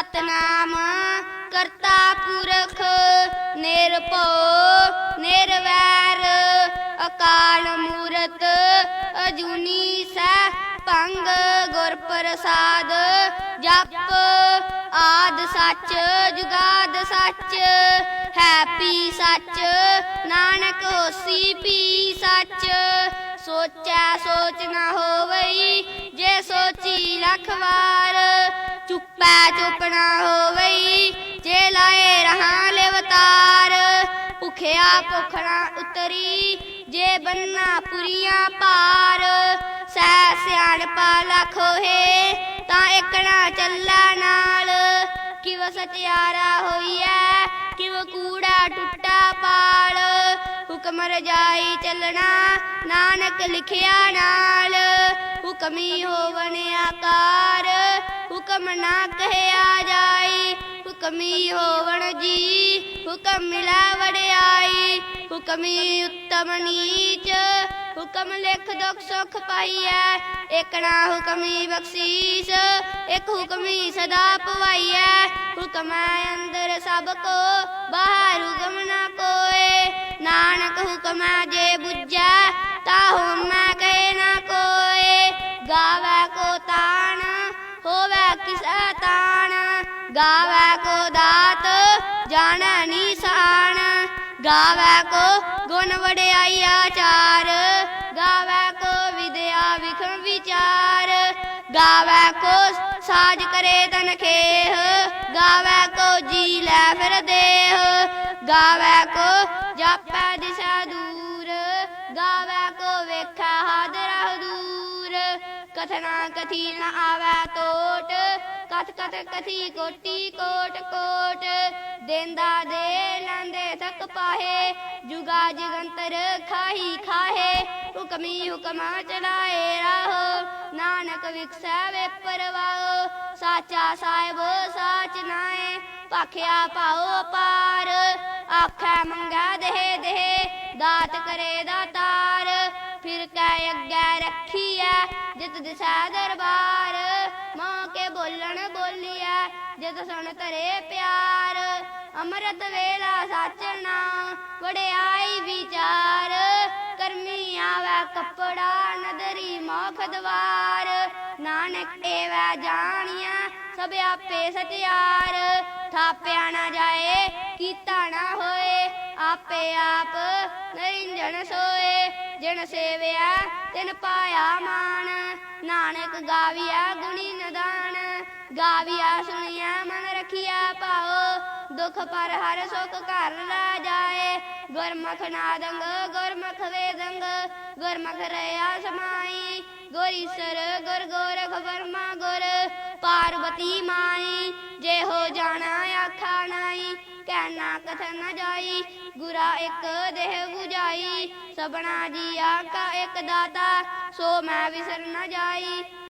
ਸਤਨਾਮ, ਕਰਤਾ ਪੁਰਖ, ਨਿਰਭਉ, ਨਿਰਵੈਰ, ਅਕਾਲ ਮੂਰਤ, ਅਜੂਨੀ ਸੈ ਭੰਗ, ਗੁਰ ਪ੍ਰਸਾਦ, ਜਪ, ਆਦ ਸੱਚ, ਜੁਗਾਦ ਸੱਚ ਹੈ ਪੀ ਸੱਚ, ਨਾਨਕ ਹੋਸੀ ਪੀ ਸੱਚ, ਸੋਚੈ ਸੋਚ ਨਾ ਹੋਵਈ, ਜੇ ਸੋਚੀ ਲਖਵਾਰ ਵਾਰ ਚੁੱਪੈ ਚੁੱਪ ਹੋਵਈ, ਜੇ ਲਾਏ ਰਹਾ ਲਿਵਤਾਰ। ਭੁਖਿਆ ਭੁਖ ਉਤਰੀ, ਜੇ ਬੰਨਾ ਪੁਰੀਆਂ ਪਾਰ। ਸਹਿ ਸਿਆਣਪਾ ਲੱਖ ਹੋਏ ਤਾਂ ਇੱਕ ਚੱਲਾ ਨਾਲ। ਕਿਵ ਸਚਿਆਰਾ ਹੋਈਐ ਕਿਵ ਕੂੜਾ ਟੁੱਟਾ ਪਾਲ। ਹੁਕਮ ਰਜਾਈ ਚੱਲਣਾ, ਨਾਨਕ ਲਿਖਿਆ ਨਾਲ। ਹੁਕਮੀ ਹੋਵਨ ਆਕਾਰ। ਹੁਕਮ ਨਾ ਕਹਿਆ ਜਾਈ ਹੁਕਮੀ ਹੋਵਣ ਜੀ, ਹੁਕਮ ਮਿਲਾ ਵਡਿਆਈ ਹੁਕਮੀ ਉੱਤਮ ਨੀਚ, ਹੁਕਮ ਲਿਖ ਦੁਖ ਸੁਖ ਪਾਈਐ। ਇਕ ਨਾ ਹੁਕਮੀ ਬਖਸ਼ੀਸ, ਇਕ ਹੁਕਮੀ ਸਦਾ ਪਵਾਈਐ। ਹੁਕਮ ਹੈ ਅੰਦਰ ਸਭ ਕੋ, ਬਾਹਰ ਹੁਕਮ ਨਾ ਕੋਏ। ਨਾਨਕ ਹੁਕਮ ਜੇ ਬੁੱਝੈ ਤਾਣ, ਗਾਵੇ ਕੋ ਦਾਤ, ਜਾਣੈ ਨਿਸ਼ਾਨ ਗਾਵੇ ਕੋ ਗੁਣ ਵਡਿਆਈ ਆਚਾਰ ਗਾਵੇ ਕੋ ਵਿਦਿਆ ਵਿਖਮ ਵਿਚਾਰ। ਗਾਵੇ ਕੋ ਸਾਜ ਕਰੇ ਤਨ ਖੇਹ, ਗਾਵੇ ਕੋ ਜੀ ਲੈ ਫਿਰ ਦੇਹ। ਗਾਵੇ ਕੋ ਜਾਪੈ ਦਿਸ਼ਾ ਦੂਰ, ਗਾਵੇ ਕੋ ਵੇਖੈ ਹਾਦਰਾ ਦੂਰ ਕਥਨਾ ਕਥੀ ਨ ਆਵੈ ਟੋਟ ਕਥ ਕਥ ਕਥੀ ਕੋਟੀ ਕੋਟ ਕੋਟ ਦੇਂਦਾ ਦੇ ਲੰਦੇ ਥਕ ਪਾਹੇ ਜੁਗਾ ਜਗੰਤਰ ਖਾਹੀ ਖਾਹੇ ਹੁਕਮੀ ਹੁਕਮਾ ਚਲਾਏ ਰਾਹੋ ਨਾਨਕ ਵਿਖਸੈ ਵੇ ਪਰਵਾਓ ਸਾਚਾ ਸਾਹਿਬ ਸਾਚ ਨਾਏ ਭਾਖਿਆ ਪਾਓ ਪਾਰ ਆਖੈ ਮੰਗਾ ਦੇਹ ਦੇਹ ਦਾਤ ਕਰੇ ਦਾਤਾਰ ਫਿਰ ਕੈ ਅੱਗੇ ਰੱਖੀਐ ਜਿਤ ਦਿਸ਼ਾ ਦਰਬਾਰ ਮਾਂ ਕੇ ਬੋਲਣ ਜਦ ਸੁਣ ਤਰੇ ਪਿਆਰ, ਅੰਮ੍ਰਿਤ ਵੇਲਾ ਸਾਚਣਾ ਵਡਿਆਈ ਵਿਚਾਰ। ਕਰਮੀ ਆਵੈ ਕਪੜਾ, ਨਦਰੀ ਮੋਖ ਦਵਾਰ। ਨਾਨਕ ਏਵੈ ਜਾਣੀਐ, ਸਭ ਆਪੇ ਸਚਿਆਰ ਥਾਪਿਆ ਨਾ ਜਾਏ, ਕੀਤਾ ਨਾ ਹੋਏ, ਆਪੇ ਆਪ ਨਰਿੰਜਨ ਸੋਏ। ਜਿਨ ਸੇਵਿਆ ਤਿਨ ਪਾਇਆ ਮਾਨ ਨਾਨਕ ਗਾਵਿਆ ਗੁਣੀ ਨਦਾਨ। ਗਾਵਿਆ, ਸੁਣਿਆ, ਮਨ ਰਖਿਆ ਪਾਓ ਦੁਖ ਪਰ ਹਰ ਸੁਖ ਘਰ ਲਾ ਜਾਏ। ਗੁਰਮੁਖ ਨਾਦੰਗ, ਗੁਰਮੁਖ ਵੇਦੰਗ। ਗੁਰਮੁਖ ਰਿਆ ਸਮਾਈ। ਗੁਰੀਸਰ ਗੁਰ ਗੋਰਖ ਵਰਮਾ, ਗੁਰ ਪਾਰਵਤੀ ਮਾਈ। ਜੇ ਹੋ ਜਾਣਾ ਆਖਾ ਨਾਈ, ਕਹਿਣਾ ਕਥਨ ਨਾ ਜਾਈ। ਗੁਰਾ ਇੱਕ ਦੇਹ 부ਜਾਈ ਸਬਣਾ ਜੀ ਆਕਾ ਇੱਕ ਦਾਤਾ, ਸੋ ਮੈਂ ਵਿਸਰ ਨਾ ਜਾਈ।